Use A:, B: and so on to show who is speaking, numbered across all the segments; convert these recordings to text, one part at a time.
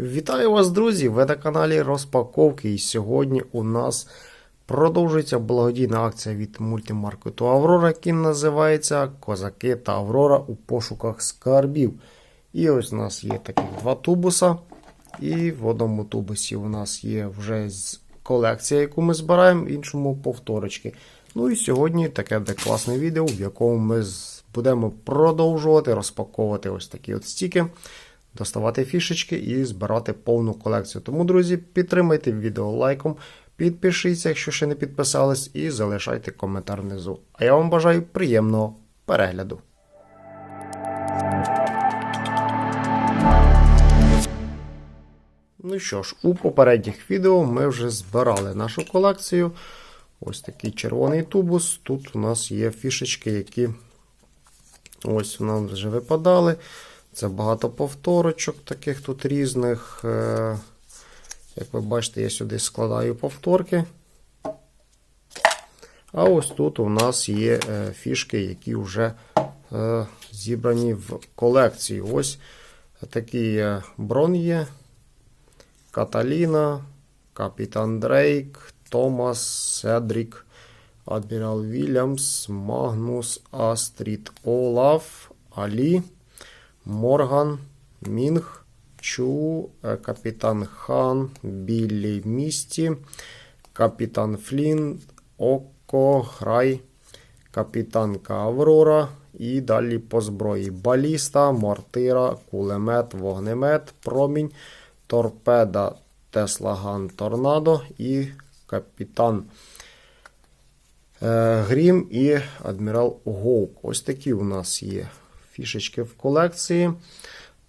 A: Вітаю вас, друзі! Ви на каналі Розпаковки. І сьогодні у нас продовжується благодійна акція від мультимаркету Аврора, який називається Козаки та Аврора у пошуках скарбів. І ось у нас є таких два тубуса. І в одному тубусі у нас є вже колекція, яку ми збираємо, в іншому повторочки. Ну і сьогодні таке класне відео, в якому ми будемо продовжувати розпаковувати ось такі от стіки доставати фішечки і збирати повну колекцію. Тому, друзі, підтримайте відео лайком, підпишіться, якщо ще не підписались, і залишайте коментар внизу. А я вам бажаю приємного перегляду. Ну що ж, у попередніх відео ми вже збирали нашу колекцію. Ось такий червоний тубус. Тут у нас є фішечки, які ось нам вже випадали. Це багато повторочок таких тут різних. Е, Як ви бачите, я сюди складаю повторки. А ось тут у нас є е, фішки, які вже е, зібрані в колекцію. Ось такий е, брон є. Каталіна, Капітан Дрейк, Томас, Седрік, Адмірал Вільямс, Магнус, Астрід, Олаф, Алі. Морган, Мінг, Чу, е, Капітан Хан, Біллі Місті, Капітан Флін, Око, Грай, Капітанка Аврора і далі по зброї. Баліста, мортира, кулемет, вогнемет, промінь, торпеда, Теслаган, Торнадо і капітан Е, Грім і Адмірал Гоук. Ось такі у нас є фішечки в колекції.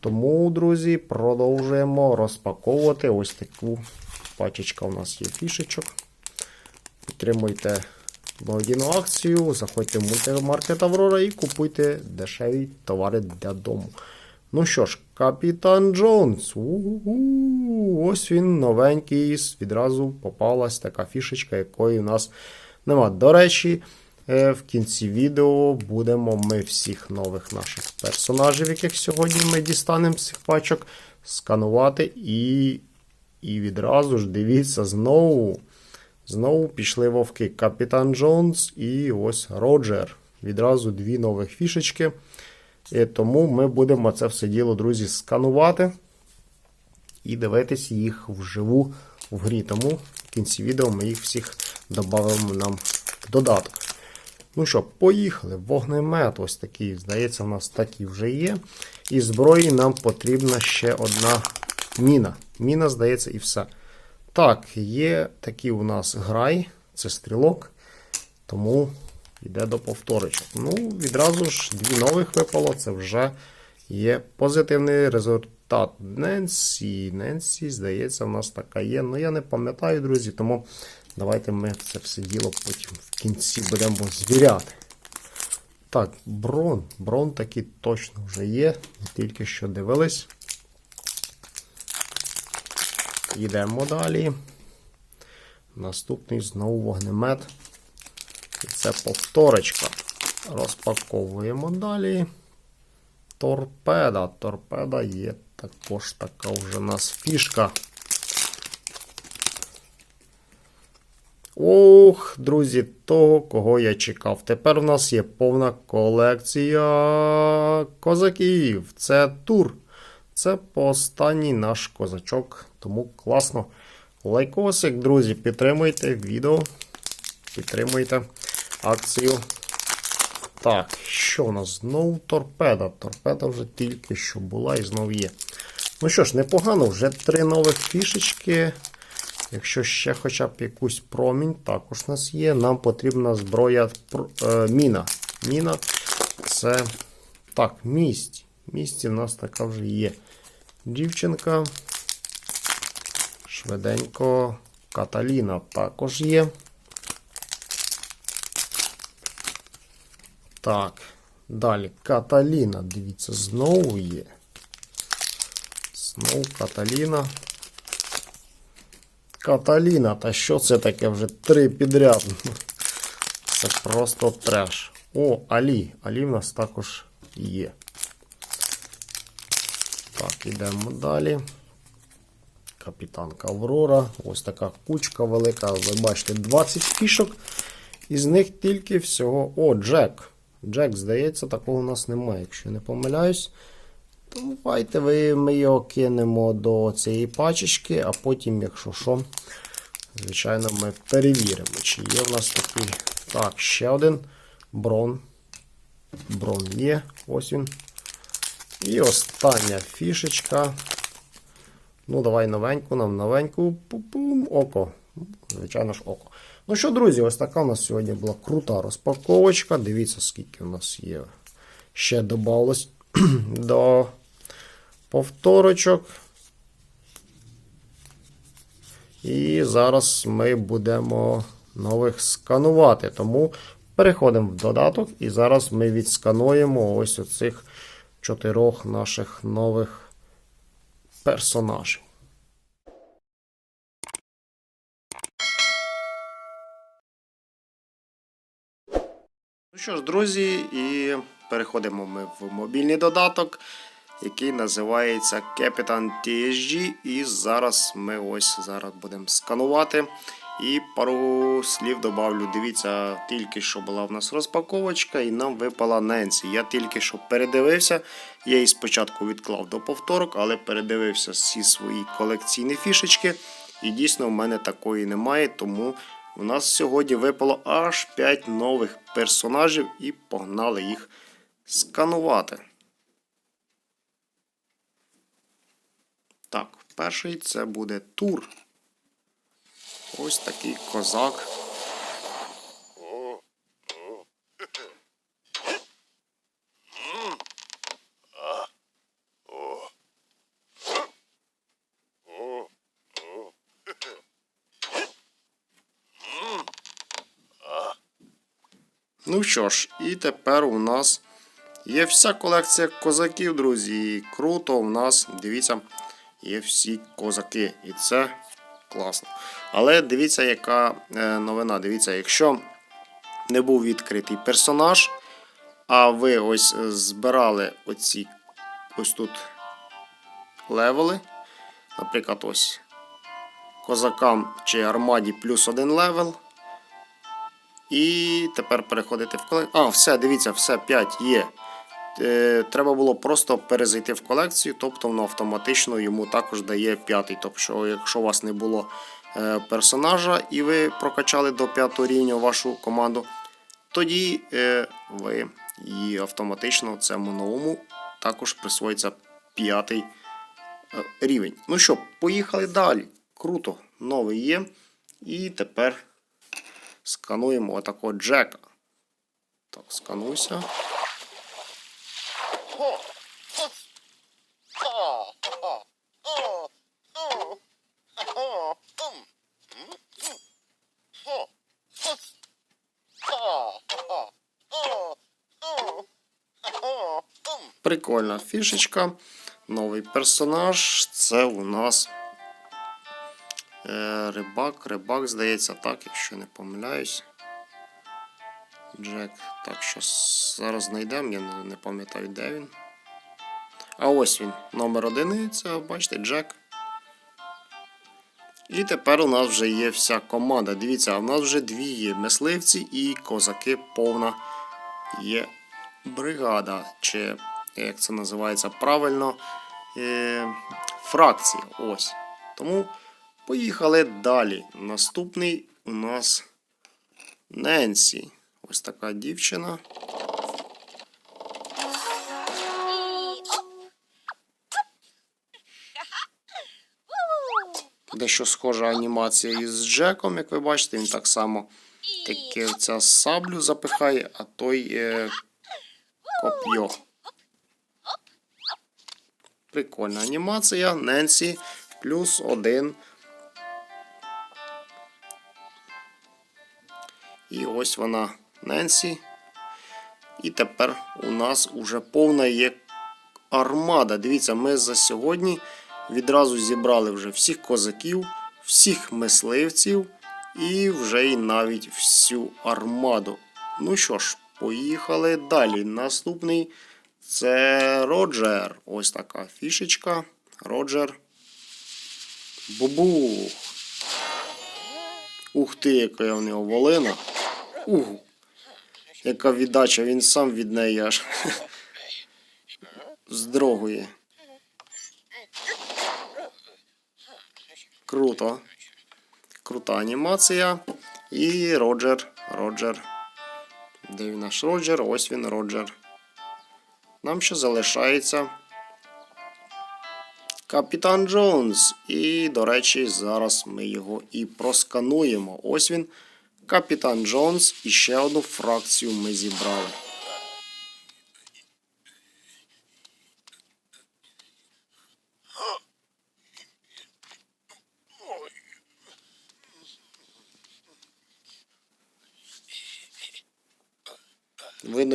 A: Тому, друзі, продовжуємо розпаковувати ось таку пачечка у нас є фішечок. Підтримуйте благодійну акцію, заходьте в мультимаркет Аврора і купуйте дешеві товари для дому. Ну що ж, Капітан Джонс. У-у-у, Ось він новенький. Відразу попалась така фішечка, якої у нас нема. До речі, в кінці відео будемо ми всіх нових наших персонажів, яких сьогодні ми дістанемо з цих пачок, сканувати. І, і відразу ж дивіться, знову. Знову пішли вовки. Капітан Джонс і ось Роджер. Відразу дві нових фішечки. І тому ми будемо це все діло, друзі, сканувати і дивитися їх вживу в грі. Тому в кінці відео ми їх всіх додамо нам в додаток. Ну що, поїхали. Вогнемет ось такий, здається, у нас такий вже є. І зброї нам потрібна ще одна міна. Міна, здається, і все. Так, є такий у нас грай, це стрілок. Тому йде до повторичок. Ну, відразу ж дві нових випало, це вже є позитивний результат. Ненсі, Ненсі, здається, у нас така є. Ну, я не пам'ятаю, друзі, тому давайте ми це все діло потім в кінці будемо звіряти. Так, брон. Брон такий точно вже є. Тільки що дивились. Йдемо далі. Наступний знову вогнемет. І це повторочка. Розпаковуємо далі. Торпеда. Торпеда є також така вже у нас фішка. Ох, друзі, того, кого я чекав. Тепер у нас є повна колекція козаків. Це тур. Це останній наш козачок. Тому класно. Лайкосик, друзі, підтримуйте відео. Підтримуйте акцію. Так, що у нас? Знову торпеда. Торпеда вже тільки що була і знов є. Ну що ж, непогано, вже три нових фішечки. Якщо ще хоча б якусь промінь, також у нас є. Нам потрібна зброя е, міна. Міна це. Так, мість. Місті в нас така вже є. Дівчинка. Швиденько. Каталіна також є. Так, далі Каталіна, дивіться, знову є. Знову Каталіна. Каталіна, та що це таке вже три підряд? Це просто треш. О, Алі. Алі в нас також є. Так, ідемо далі. Капітанка Аврора. Ось така кучка велика. Ви бачите, 20 фішок. Із них тільки всього. О, Джек. Джек, здається, такого у нас немає, якщо я не помиляюсь. То давайте ви, ми його кинемо до цієї пачечки, а потім, якщо що, звичайно, ми перевіримо, чи є в нас такий. Так, ще один брон. Брон є. Ось він. І остання фішечка. Ну, давай новеньку, нам новеньку. Пу-пум, око. Звичайно ж, око. Ну що, друзі, ось така у нас сьогодні була крута розпаковочка. Дивіться, скільки у нас є. Ще додалось до повторочок. І зараз ми будемо нових сканувати. Тому переходимо в додаток і зараз ми відскануємо ось оцих чотирьох наших нових персонажів. Ну що ж, друзі, і переходимо ми в мобільний додаток, який називається Capitan TSG. І зараз ми ось зараз будемо сканувати. І пару слів добавлю. Дивіться, тільки що була в нас розпаковочка, і нам випала Ненсі. Я тільки що передивився. Я її спочатку відклав до повторок, але передивився всі свої колекційні фішечки. І дійсно в мене такої немає, тому у нас сьогодні випало аж 5 нових персонажів і погнали їх сканувати. Так, перший це буде тур. Ось такий козак. Ну що ж, і тепер у нас є вся колекція козаків, друзі. І круто у нас, дивіться, є всі козаки. І це класно. Але дивіться, яка е, новина. Дивіться, якщо не був відкритий персонаж, а ви ось е, збирали оці ось тут левели. Наприклад, ось козакам чи армаді плюс один левел. І тепер переходити в колекцію. А, все, дивіться, все, 5 є. Е, Треба було просто перезайти в колекцію, тобто воно автоматично йому також дає п'ятий. Тобто, якщо у вас не було е, персонажа і ви прокачали до п'ятого рівня вашу команду, тоді е, ви її автоматично цьому новому також присвоїться п'ятий рівень. Ну що, поїхали далі. Круто, новий є. І тепер скануємо отакого Джека. Так, скануйся. Прикольна фішечка. Новий персонаж. Це у нас е, рибак. Рибак, здається, так, якщо не помиляюсь. Джек. Так, що зараз знайдемо, я не, пам'ятаю, де він. А ось він, номер одиниця, бачите, Джек. І тепер у нас вже є вся команда. Дивіться, в нас вже дві є мисливці і козаки повна є бригада. Чи як це називається правильно, е, фракція. Ось. Тому поїхали далі. Наступний у нас Ненсі. Ось така дівчина. Дещо схожа анімація із Джеком, як ви бачите, він так само таке саблю запихає, а той е, коп'йо. Прикольна анімація. Ненсі плюс один. І ось вона Ненсі. І тепер у нас уже повна є армада. Дивіться, ми за сьогодні відразу зібрали вже всіх козаків, всіх мисливців і вже й навіть всю армаду. Ну що ж, поїхали далі. Наступний це Роджер. Ось така фішечка. Роджер. Бубух. Ух ти, яка в нього волина. Ух. Яка віддача, він сам від неї аж здрогує. Круто. Крута анімація. І Роджер. Роджер. Де він наш Роджер? Ось він Роджер. Нам ще залишається Капітан Джонс. І, до речі, зараз ми його і проскануємо. Ось він. Капітан Джонс. І ще одну фракцію ми зібрали.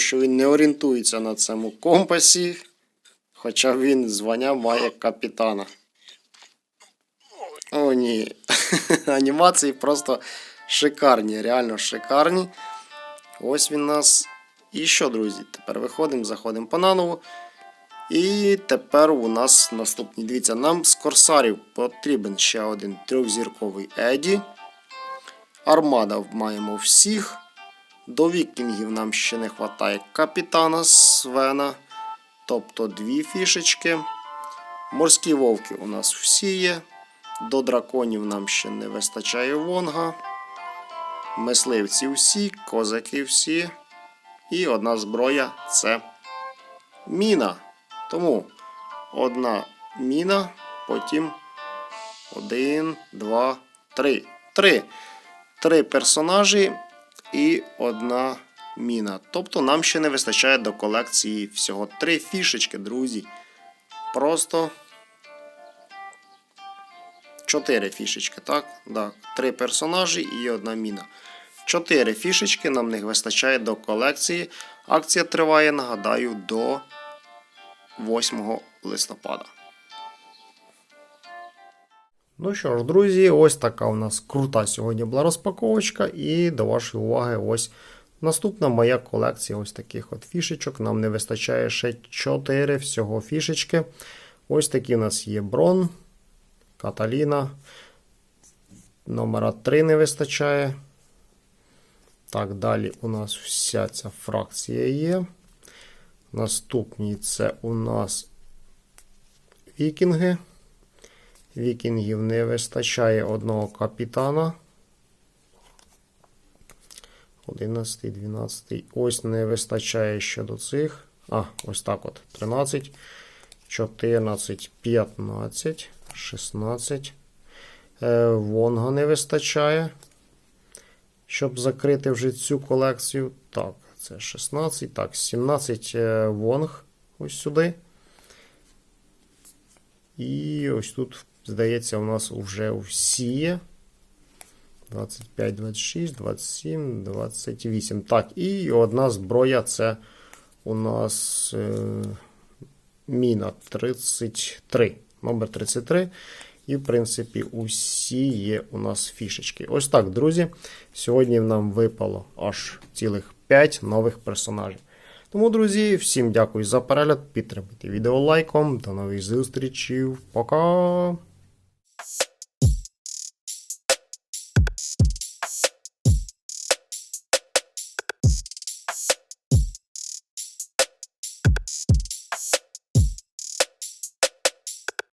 A: Що він не орієнтується на цьому компасі, хоча він звання має капітана. О, ні. Анімації просто шикарні, реально шикарні. Ось він нас. І що, друзі? Тепер виходимо, заходимо по наново. І тепер у нас наступні. Дивіться, нам з корсарів потрібен ще один трьохзірковий Еді. Армада маємо всіх. До вікінгів нам ще не вистачає капітана Свена. Тобто дві фішечки. Морські вовки у нас всі є. До драконів нам ще не вистачає Вонга. Мисливці всі, козаки всі. І одна зброя це міна. Тому одна міна, потім один, два, три. Три. Три персонажі і одна міна. Тобто нам ще не вистачає до колекції всього три фішечки, друзі. Просто чотири фішечки, так? Да. Три персонажі і одна міна. Чотири фішечки нам не вистачає до колекції. Акція триває, нагадаю, до 8 листопада. Ну що ж, друзі, ось така у нас крута сьогодні була розпаковочка. І до вашої уваги, ось наступна моя колекція ось таких от фішечок. Нам не вистачає ще 4 всього фішечки. Ось такі у нас є Брон, Каталіна. Номера 3 не вистачає. Так, далі у нас вся ця фракція є. Наступні це у нас вікінги. Вікінгів не вистачає одного капітана. 11, 12. Ось не вистачає ще до цих. А, ось так от. 13, 14, 15, 16. Е, Вонга не вистачає. Щоб закрити вже цю колекцію. Так, це 16. Так, 17 е, вонг ось сюди. І ось тут, здається, у нас вже всі є. 25, 26, 27, 28. Так, і одна зброя це у нас е, міна 33. Номер 33. І, в принципі, усі є у нас фішечки. Ось так, друзі. Сьогодні нам випало аж цілих 5 нових персонажів. Тому, друзі, всім дякую за перегляд. Підтримуйте відео лайком. До нових зустрічей. Пока! you